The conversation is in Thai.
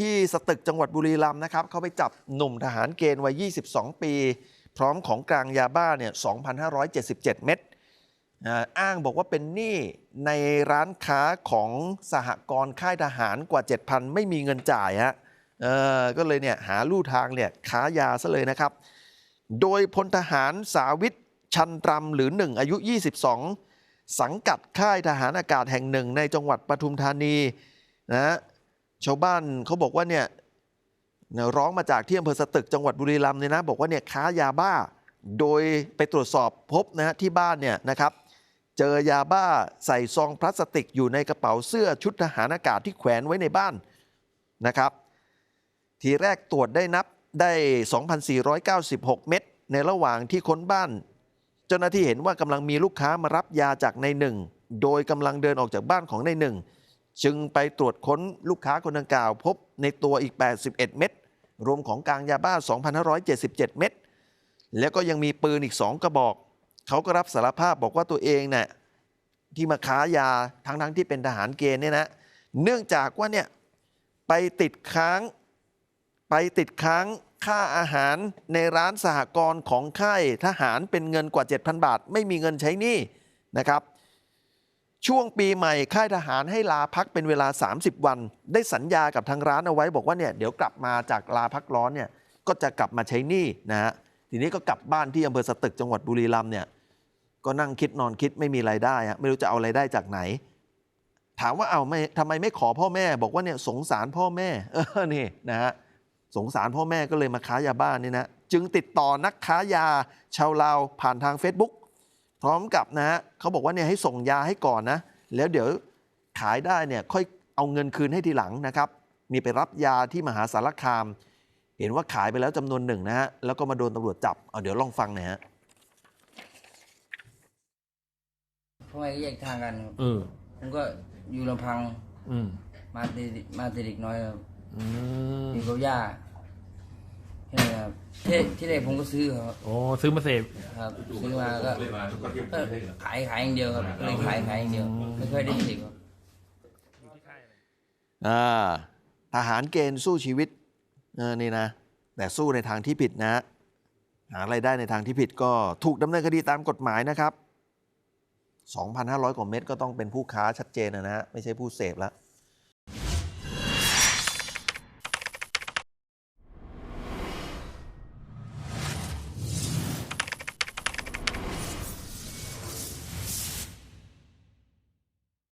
ที่สตึกจังหวัดบุรีรัมย์นะครับเขาไปจับหนุ่มทหารเกณฑ์วัย 22 ปี พร้อมของกลางยาบ้าเนี่ย 2,577 เม็ดอ้างบอกว่าเป็นหนี้ในร้านค้าของสหกรณ์ค่ายทหารกว่า 7,000 ไม่มีเงินจ่ายฮะก็เลยเนี่ยหาลู่ทางเนี่ยค้ายาซะเลยนะครับ โดยพลทหารสาวิทชันตรำหรือ1อายุ 22 สังกัดค่ายทหารอากาศแห่งหนึ่งในจังหวัดปทุมธานีนะ ชาวบ้านเขาบอกว่าเนี่ยร้องมาจากที่อำเภอสตึกจังหวัดบุรีรัมย์เนี่ยนะบอกว่าเนี่ยค้ายาบ้า โดยไปตรวจสอบพบนะฮะที่บ้านเนี่ยนะครับ เจอยาบ้าใส่ซองพลาสติกอยู่ในกระเป๋าเสื้อชุดทหารอากาศที่แขวนไว้ในบ้านนะครับ ทีแรกตรวจได้นับได้ 2,496 เม็ดในระหว่างที่ค้นบ้าน เจ้าหน้าที่เห็นว่ากำลังมีลูกค้ามารับยาจากในหนึ่งโดยกำลังเดินออกจากบ้านของในหนึ่ง จึงไปตรวจค้นลูกค้าคนดังกล่าว พบในตัวอีก 81 เม็ดรวมของกลางยาบ้า 2,577 เม็ดแล้วก็ยังมีปืนอีก 2 กระบอก เขาก็รับสารภาพบอกว่าตัวเองเนี่ยที่มาค้ายาทั้งๆที่เป็นทหารเกณฑ์เนี่ยนะเนื่องจากว่าเนี่ยไปติดค้างไปติดค้างค่าอาหารในร้านสหกรณ์ของค่ายทหารเป็นเงินกว่า 7,000 บาท ไม่มีเงินใช้หนี้นะครับ ช่วงปีใหม่ค่ายทหารให้ลาพักเป็นเวลา 30 วัน ได้สัญญากับทางร้านเอาไว้บอกว่าเนี่ยเดี๋ยวกลับมาจากลาพักร้อนเนี่ยก็จะกลับมาใช้หนี้นะฮะทีนี้ก็กลับบ้านที่อำเภอสตึกจังหวัดบุรีรัมย์เนี่ยก็นั่งคิดนอนคิดไม่มีไรายได้ฮะไม่รู้จะเอาไรายได้จากไหน ถามว่าเอาไม่ทำไมไม่ขอพ่อแม่ บอกว่าเนี่ยสงสารพ่อแม่เออนี่นะฮะสงสารพ่อแม่ก็เลยมาค้ายาบ้านนี่นะจึงติดต่อนักค้ายาชาวลาวผ่านทาง Facebook ร้อมกับนะฮะเขาบอกว่าเนี่ยให้ส่งยาให้ก่อนนะ แล้วเดี๋ยวขายได้เนี่ยค่อยเอาเงินคืนให้ทีหลังนะครับมีไปรับยาที่มหาสารคาม เห็นว่าขายไปแล้วจำนวนหนึ่งนะฮะแล้วก็มาโดนตำรวจจับเอาเดี๋ยวลองฟังหน่อยฮะพ่อแม่ก็แยกทางกันครับเออผมก็อยู่ลำพังอืมมาแต่มาแต่เด็กน้อยครับอืม อยู่กับย่าแค่นี้ครับที่ที่แรกผมก็ซื้อครับ โอ้ซื้อมาเสพครับซื้อมาก็ก็ขายขายอย่างเดียวครับก็เลยขายขายอย่างเดียวไม่ค่อยได้เสพครับอ่าทหารเกณฑ์สู้ชีวิตเออนี่นะ แต่สู้ในทางที่ผิดนะ หาไรายได้ในทางที่ผิดก็ถูกดำเนินคดีตามกฎหมายนะครับ 2,500 กว่าเม็ดก็ต้องเป็นผู้ค้าชัดเจนนะฮะไม่ใช่ผู้เสพแล้ว